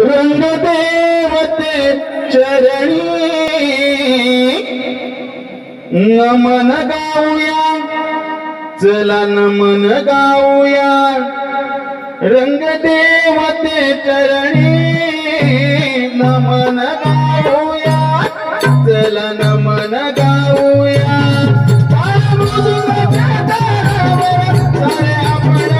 रंग देवते चरणी नमन गाऊया चला नमन गाऊया. रंग देवते चरणी नमन गाऊया चला नमन गाऊया. सारे आपण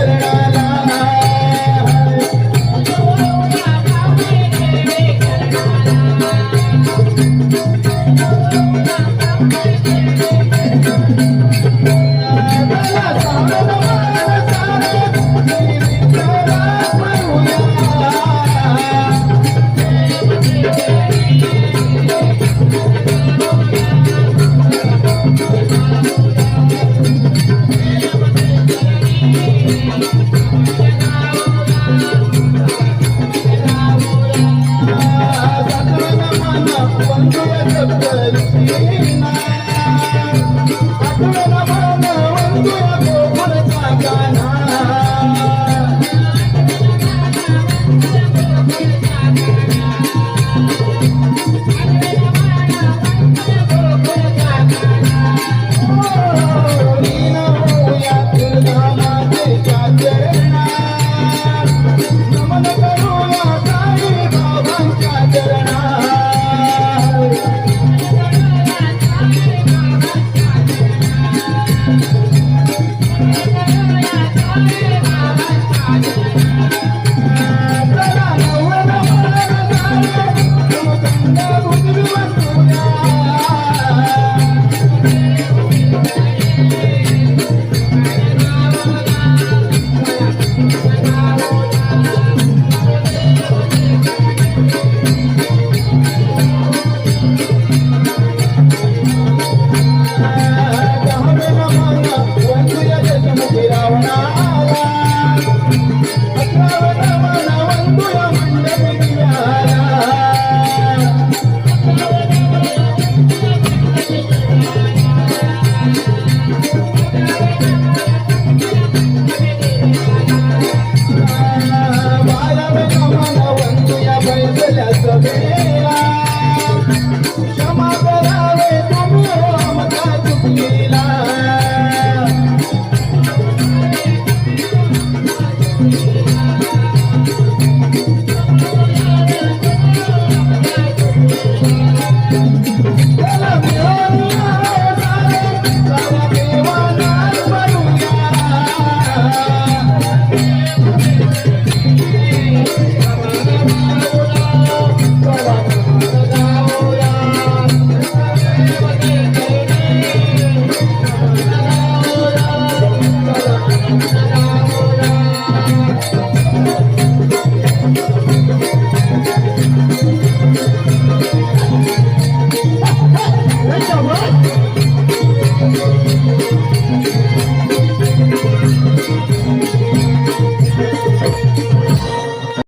I love gonna get the